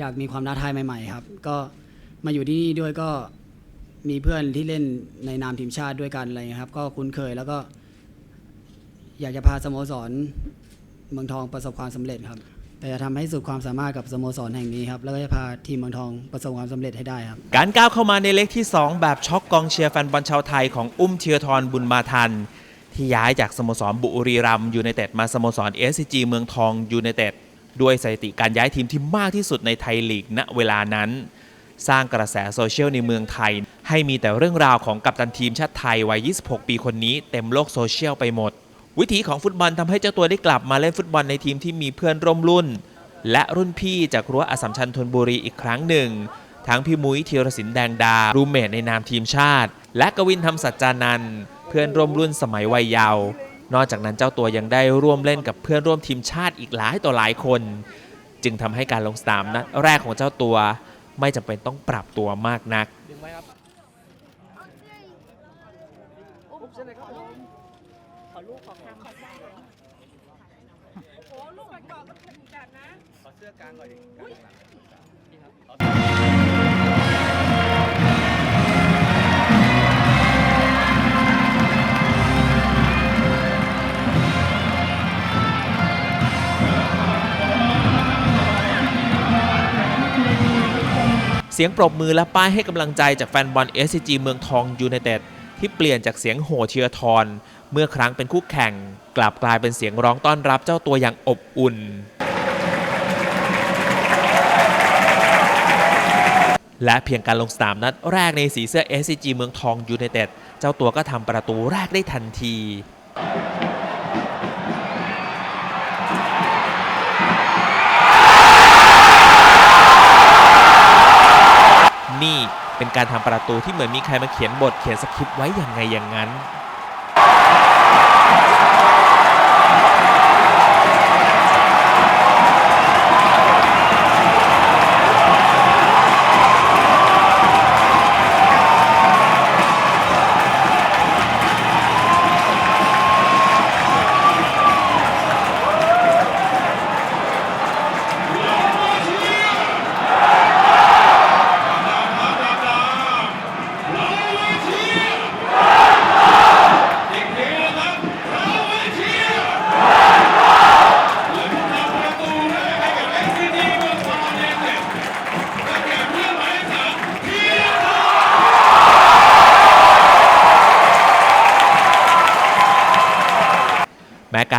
อยากมีความท้าทายใหม่ๆครับ ก็มาอยู่ที่นี่ด้วยก็มีเพื่อนที่เล่นในนามทีมชาติด้วยกันอะไรเงี้ยครับ ก็คุ้นเคยแล้วก็ อยากจะพาสโมสรเมืองทองประสบความสำเร็จครับ แต่จะทำให้สุดความสามารถกับสโมสรแห่งนี้ครับ แล้วก็จะพาทีมเมืองทองประสบความสำเร็จให้ได้ครับ การก้าวเข้ามาในเล็กที่ 2 แบบช็อกกองเชียร์แฟนบอลชาวไทยของอุ้มเทียทรบุญมาทัน ที่ย้ายจากสโมสรบุรีรัมย์ยูไนเต็ดมาสโมสร SCG เมืองทองยูไนเต็ด ด้วยสถิติการย้ายทีมที่มากที่สุดในไทยลีกณเวลานั้น สร้างกระแสโซเชียลในเมืองไทย ให้มีแต่เรื่องราวของกัปตันทีมชาติไทยวัย 26 ปีคนนี้เต็มโลกโซเชียลไปหมด วิถีของฟุตบอลทำให้เจ้าตัวได้กลับมาเล่นฟุตบอลในทีมที่มีเพื่อนร่วมรุ่น และรุ่นพี่จากรั้วอสัมชัญธนบุรีอีกครั้งหนึ่ง ทั้งพี่มุ้ยธีรศิลป์แดงดา รูเมทในนามทีมชาติ และกวินธรรมสัจจานันเพื่อนร่วมรุ่นสมัยวัยเยาว์ นอกจากนั้นเจ้าตัวยังได้ร่วมเล่นกับเพื่อนร่วมทีมชาติอีกหลายต่อหลายคน จึงทำให้การลงสนามนัดแรกของเจ้าตัว ไม่จำเป็นต้องปรับตัวมากนักเสี เสียงปรบมือและป้ายให้กำลังใจจากแฟนบอล SCG เมืองทองยูไนเต็ดที่เปลี่ยนจากเสียงโห่เชียร์ทรเมื่อครั้งเป็นคู่แข่ง กลับกลายเป็นเสียงร้องต้อนรับเจ้าตัวอย่างอบอุ่น และเพียงการลงสนามนัดแรกในสีเสื้อ SCG เมืองทองยูไนเต็ดเจ้าตัวก็ทำประตูแรกได้ทันที นี่เป็นการทำประตูที่เหมือนมีใครมาเขียนบทเขียนสคริปต์ไว้อย่างไงอย่างนั้น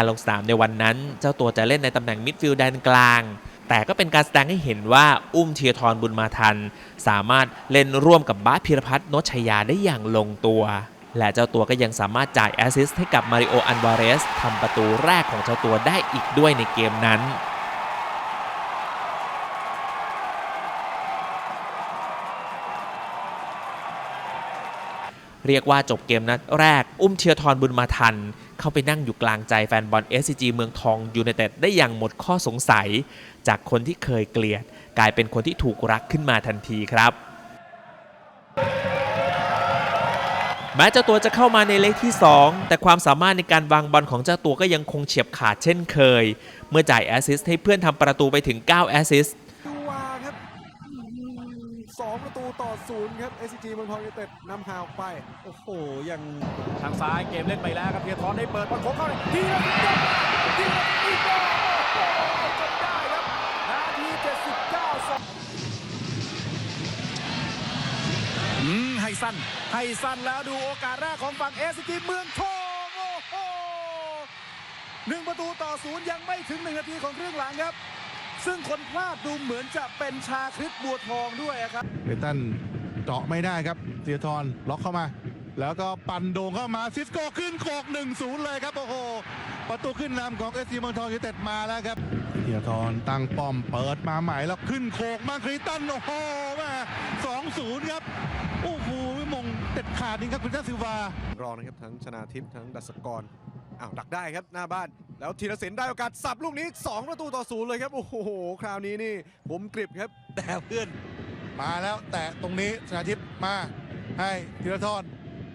การลงสนามในวันนั้น เจ้าตัวจะเล่นในตำแหน่งมิดฟิลด์แดนกลาง แต่ก็เป็นการแสดงให้เห็นว่าอุ้มเทียทรบุญมาทัน สามารถเล่นร่วมกับบาสพิรพัฒน์นชชยาได้อย่างลงตัว และเจ้าตัวก็ยังสามารถจ่ายแอสซิสต์ให้กับมาริโออันวาเรสทำประตูแรกของเจ้าตัวได้อีกด้วยในเกมนั้นเรียกว่าจบเกมนัดแรก อุ้มเทียทรบุญมาทัน เข้าไปนั่งอยู่กลางใจแฟนบอล SCG เมืองทองยูไนเต็ดได้อย่างหมดข้อสงสัย จากคนที่เคยเกลียด กลายเป็นคนที่ถูกรักขึ้นมาทันทีครับแม้เจ้าตัวจะเข้ามาในเลขที่ 2 แต่ความสามารถในการวางบอลของเจ้าตัวก็ยังคงเฉียบขาดเช่นเคย เมื่อจ่ายแอสซิสต์ให้เพื่อนทำประตูไปถึง 9 แอสซิสต์ ดูวาครับสอง ประตูต่อศูนย์ครับ SCG เมืองทองยูไนเต็ดนำห่างออกไป โอ้โห ยังทางซ้ายเกมเล่นไปแล้วครับเพียร์ทอนได้เปิดบอลโค้งเข้าเลยทีละนิดเดียวทีละนิดเดียวโอ้โหจนได้ครับนาที79สองอืมให้สั้น ให้สั้นแล้วดูโอกาสแรกของฝั่งเอสกีเมืองทองโอ้โหหนึ่งประตูต่อศูนย์ยังไม่ถึงหนึ่งนาทีของครึ่งหลังครับซึ่งคนพลาดดูเหมือนจะเป็นชาคริสบัวทองด้วยอะครับเบตัน เจาะไม่ได้ครับเทียทรล็อกเข้ามา แล้วก็ปั่นโด่งเข้ามาซิสโก้ขึ้นโขก1-0เลยครับโอ้โหประตูขึ้นนำของเอสซีเมืองทองยูไนเต็ดมาแล้วครับเทียทรตั้งป้อมเปิดมาใหม่แล้วขึ้นโขกมาคริสตันโอ้โหมา2-0ครับโอ้โหมงเด็ดขาดจริงครับคุณเจ้าซิลวารองนะครับทั้งชนาทิพย์ทั้งดัสกรอ้าวดักได้ครับหน้าบ้าน แล้วธีรศิลป์ได้โอกาสสับลูกนี้ 2 ประตูต่อศูนย์เลยครับ โอ้โห คราวนี้นี่ผมกริบครับ แต่เพื่อน มาแล้วแต่ตรงนี้ชนาทิพย์มาให้ธีรทร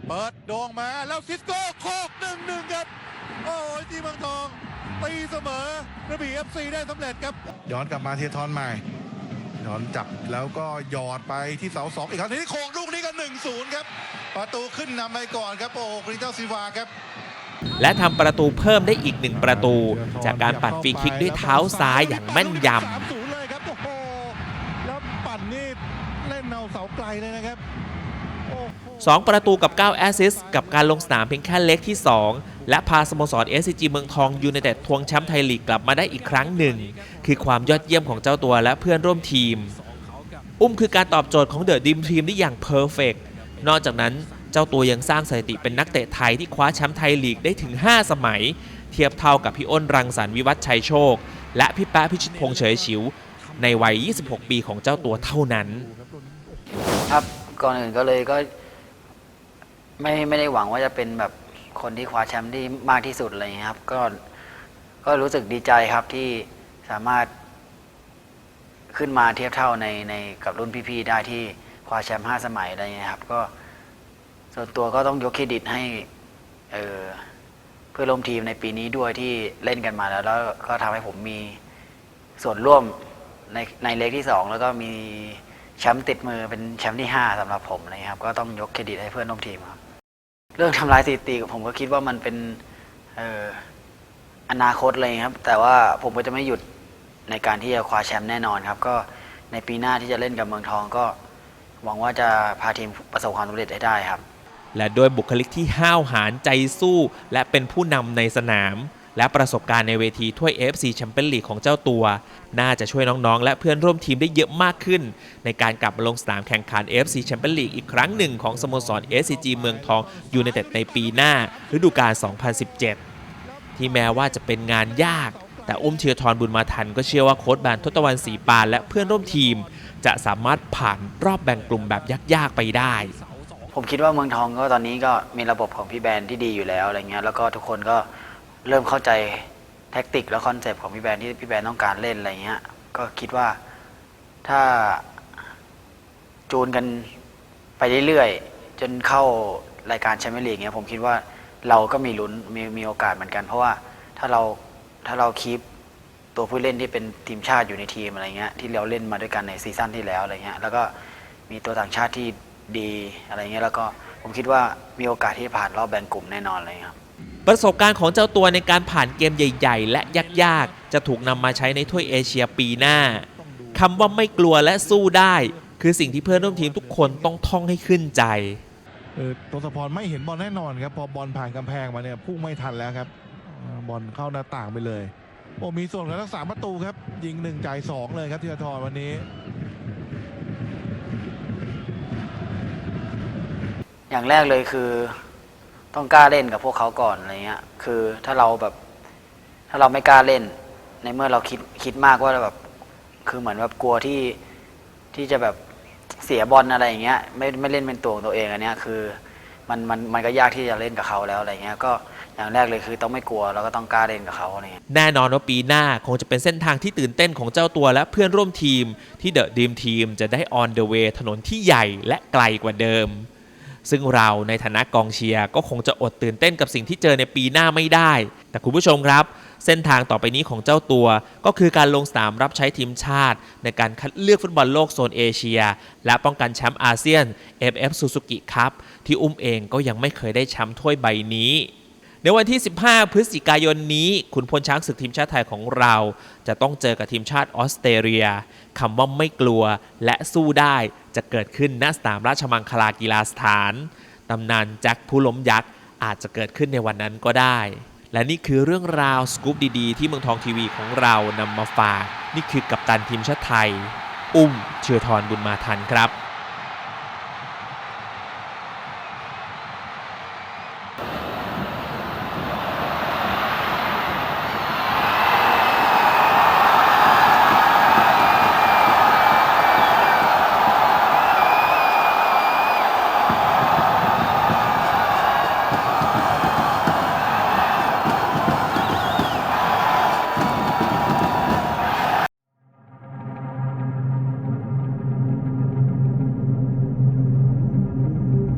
เปิดโด่งมาแล้วซิสโก้โคกหนึ่งหนึ่งครับ โอ้ยทีเมืองทองตีเสมอกระบี่เอฟซีได้สำเร็จครับ ย้อนกลับมาเทียทรใหม่ถอนจับแล้วก็หยอดไปที่เสาสองอีกครั้งทีนี้โขกลูกนี้ก็หนึ่งศูนย์ครับ ประตูขึ้นนำไปก่อนครับโอ้คริสตัลซิวาครับและทำประตูเพิ่มได้อีกหนึ่งประตู จากการปัดฟรีคิกด้วยเท้าซ้ายอย่างแม่นยำ สามศูนย์เลยครับ โอ้โห แล้วปั่นนี่เล่นเอาเสาไกลเลยนะครับโอ้โห 2 ประตูกับ 9 แอสซิสต์กับการลงสนามเพียงแค่เล็กที่ 2 และพาสโมสร SCG เมืองทองยูไนเต็ดทวงแชมป์ไทยลีกกลับมาได้อีกครั้งหนึ่ง คือความยอดเยี่ยมของเจ้าตัวและเพื่อนร่วมทีม อุ้มคือการตอบโจทย์ของเดอะดิมทีมได้อย่างเพอร์เฟกนอกจากนั้นเจ้าตัวยังสร้างสถิติเป็นนักเตะไทยที่คว้าแชมป์ไทยลีกได้ถึง 5 สมัย เทียบเท่ากับพี่อ้นรังสรรค์วิวัฒชัยโชค และพี่แป๊ะพิชิตพงษ์เฉยฉิว ในวัย 26 ปีของเจ้าตัวเท่านั้น ครับก่อนอื่นก็เลยก็ ไม่ไม่ได้หวังว่าจะเป็นแบบคนที่คว้าแชมป์ที่มากที่สุดอะไรอย่างเงี้ยครับ ก็ก็รู้สึกดีใจครับที่สามารถขึ้นมาเทียบเท่าในในกับรุ่นพี่ๆได้ที่คว้าแชมป์ห้าสมัยอะไรอย่างเงี้ยครับ ก็ส่วนตัวก็ต้องยกเครดิตให้เออเพื่อนร่วมทีมในปีนี้ด้วยที่เล่นกันมาแล้ว แล้วก็ทำให้ผมมีส่วนร่วมในในเล็กที่สองแล้วก็มีแชมป์ติดมือเป็นแชมป์ที่5สำหรับผมนะครับ ก็ต้องยกเครดิตให้เพื่อนร่วมทีมครับ เรื่องทำลายสถิติผมก็คิดว่ามันเป็นเอออนาคตเลยครับ แต่ว่าผมก็จะไม่หยุดในการที่จะคว้าแชมป์แน่นอนครับ ก็ในปีหน้าที่จะเล่นกับเมืองทองก็หวังว่าจะพาทีมประสบความสำเร็จให้ได้ครับ และด้วยบุคลิกที่ห้าวหาญใจสู้ และเป็นผู้นำในสนาม และประสบการณ์ในเวทีถ้วย AFC แชมเปี้ยนลีกของเจ้าตัว น่าจะช่วยน้องๆ และเพื่อนร่วมทีมได้เยอะมากขึ้น ในการกลับมาลงสนามแข่งขัน AFC แชมเปี้ยนลีกอีกครั้งหนึ่งของสโมสร SCG เมืองทองยูไนเต็ดในปีหน้าฤดูกาล 2017 ที่แม้ว่าจะเป็นงานยาก แต่อุ้มเทียทรบุญมาทันก็เชื่อว่าโค้ชแบนทศตวรรณศรีปานและเพื่อนร่วมทีม จะสามารถผ่านรอบแบ่งกลุ่มแบบยากๆไปได้ผมคิดว่าเมืองทองก็ตอนนี้ก็มีระบบของพี่แบรนด์ที่ดีอยู่แล้วอะไรเงี้ยแล้วก็ทุกคนก็ เริ่มเข้าใจแท็กติกและคอนเซปต์ของพี่แบรนด์ที่พี่แบรนด์ต้องการเล่นอะไรเงี้ย ก็คิดว่าถ้าจูนกันไปเรื่อยๆ จนเข้ารายการแชมเปี้ยนลีกเงี้ยผมคิดว่าเราก็มีลุ้นมีมีโอกาสเหมือนกัน เพราะว่าถ้าเราถ้าเราคีปตัวผู้เล่นที่เป็นทีมชาติอยู่ในทีมอะไรเงี้ยที่เราเล่นมาด้วยกันในซีซั่นที่แล้วอะไรเงี้ยแล้วก็มีตัวต่างชาติที่ดีอะไรเงี้ยแล้วก็ผมคิดว่ามีโอกาสที่จะผ่านรอบแบ่งกลุ่มแน่นอนเลยครับ ประสบการณ์ของเจ้าตัวในการผ่านเกมใหญ่ ๆ และยากๆ จะถูกนำมาใช้ในถ้วยเอเชียปีหน้าคำว่าไม่กลัวและสู้ได้ คือสิ่งที่เพื่อนร่วมทีมทุกคนต้องท่องให้ขึ้นใจเออตัวสปอนไม่เห็นบอลแน่นอนครับ พอบอลผ่านกำแพงมาเนี่ยพุ่งไม่ทันแล้วครับอ่าบอลเข้าหน้าต่างไปเลยโอ้มีส่วนของรักษาประตูครับ ยิงหนึ่งจ่ายสองเลยครับธีรทรวันนี้อย่างแรกเลยคือ ต้องกล้าเล่นกับพวกเขาก่อนอะไรเงี้ย คือถ้าเราแบบ ถ้าเราไม่กล้าเล่น ในเมื่อเราคิดคิดมากว่าแบบ คือเหมือนแบบกลัวที่ที่จะแบบเสียบอลอะไรอย่างเงี้ย ไม่ไม่เล่นเป็นตัวของตัวเองอันเนี้ยคือมันมันมันก็ยากที่จะเล่นกับเขาแล้วอะไรเงี้ยก็อย่างแรกเลยคือต้องไม่กลัวแล้วก็ต้องกล้าเล่นกับเขาเงี้ยแน่นอนว่าปีหน้าคงจะเป็นเส้นทางที่ตื่นเต้นของเจ้าตัวและเพื่อนร่วมทีมที่เดอะดีมทีมจะได้ on the way ถนนที่ใหญ่และไกลกว่าเดิม ซึ่งเราในฐานะกองเชียร์ก็คงจะอดตื่นเต้นกับสิ่งที่เจอในปีหน้าไม่ได้ แต่คุณผู้ชมครับ เส้นทางต่อไปนี้ของเจ้าตัว ก็คือการลงสนามรับใช้ทีมชาติ ในการคัดเลือกฟุตบอลโลกโซนเอเชีย และป้องกันแชมป์อาเซียน FF Suzuki Cup ที่อุ้มเองก็ยังไม่เคยได้แชมป์ถ้วยใบนี้ในวันที่ 15 พฤศจิกายนนี้ ขุนพลช้างศึกทีมชาติไทยของเรา จะต้องเจอกับทีมชาติออสเตรเลียคำว่าไม่กลัวและสู้ได้ จะเกิดขึ้นณสนามราชมังคลากีฬาสถานตำนานแจ็คผู้ล้มยักษ์อาจจะเกิดขึ้นในวันนั้นก็ได้ และนี่คือเรื่องราวสกู๊ปดีๆ ที่เมืองทองทีวีของเรานำมาฝาก นี่คือกัปตันทีมชาติไทย อุ้มเชือทรบุญมาทันครับ